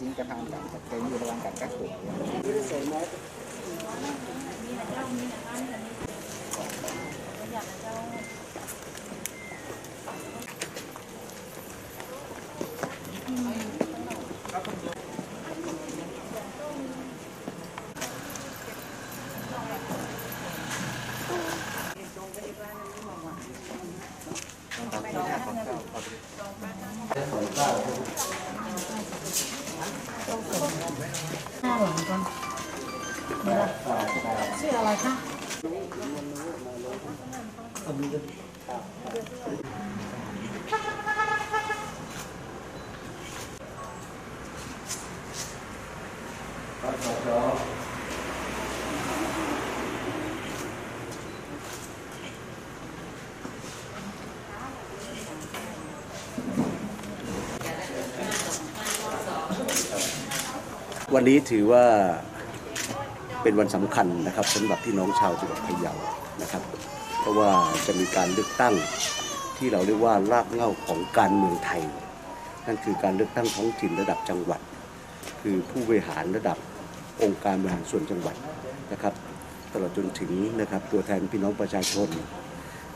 จริงกระทำการแต่อยู่ระหว่างการกักตัวห้าหลังกันเดี๋ย วชื่ออะไวันนี้ถือว่าเป็นวันสำคัญนะครับสำหรับพี่น้องชาวจังหวัดพะเยานะครับ เพราะว่าจะมีการเลือกตั้งที่เราเรียกว่ารากเหง้าของการเมืองไทย นั่นคือการเลือกตั้งท้องถิ่นระดับจังหวัด คือผู้บริหารระดับองค์การบริหารส่วนจังหวัดนะครับ ตลอดจนถึงนะครับตัวแทนพี่น้องประชาชน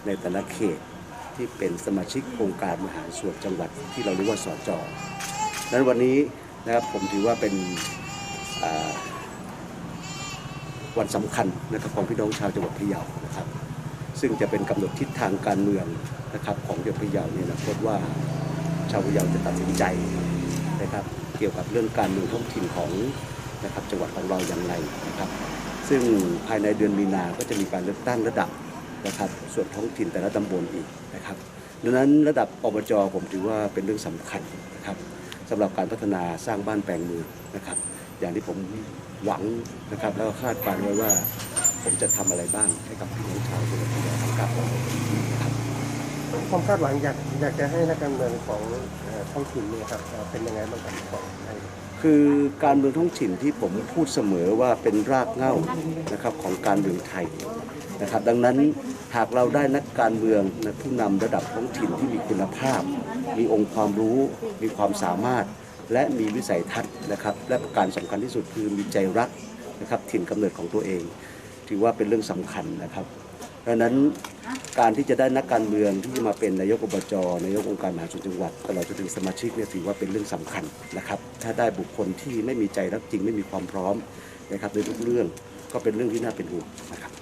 ในแต่ละเขตที่เป็นสมาชิกองค์การบริหารส่วนจังหวัดที่เราเรียกว่าสจดังนั้นวันนี้นะครับผมถือว่าเป็น วันสำคัญนะครับของพี่น้องชาวจังหวัดพะเยานะครับ ซึ่งจะเป็นกำหนดทิศทางการเมืองนะครับของจังหวัดพะเยาเนี่ยนะคตว่าชาวพะเยาจะตัดสินใจนะครับเกี่ยวกับเรื่องการเมืองท้องถิ่นของนะครับจังหวัดของเราอย่างไรนะครับ ซึ่งภายในเดือนมีนาก็จะมีการเลือกตั้งระดับนะครับส่วนท้องถิ่นแต่ละตำบลอีกนะครับดังนั้นระดับอบจผมถือว่าเป็นเรื่องสำคัญนะครับสำหรับการพัฒนาสร้างบ้านแปลงเมืองนะครับ อย่างที่ผมหวังนะครับแล้วก็คาดการณ์ไว้ว่า ผมจะทำอะไรบ้างให้กับพี่น้องชาวจังหวัดพะเยาทำการของผมนะครับความคาดหวังอยากอยากจะให้นักการเมืองของเอ่อท้องถิ่นเนี่ยครับเอ่อเป็นยังไงบ้างครับของไทยคือการเมืองท้องถิ่นที่ผมพูดเสมอว่าเป็นรากเหง้านะครับของการเมืองไทยนะครับดังนั้นหากเราได้นักการเมืองนะผู้นำระดับท้องถิ่นที่มีคุณภาพ มีองค์ความรู้ มีความสามารถ และมีวิสัยทัศน์นะครับ และประการสำคัญที่สุดคือมีใจรักนะครับถิ่นกำเนิดของตัวเอง ถือว่าเป็นเรื่องสำคัญนะครับดังนั้นการที่จะได้นักการเมืองที่จะมาเป็นนายกอบจนายกองค์การมหาส่วนจังหวัด ตลอดจนถึงสมาชิกเนี่ยถือว่าเป็นเรื่องสำคัญนะครับ ถ้าได้บุคคลที่ไม่มีใจรักจริงไม่มีความพร้อมนะครับในทุกเรื่องก็เป็นเรื่องที่น่าเป็นห่วงนะครับ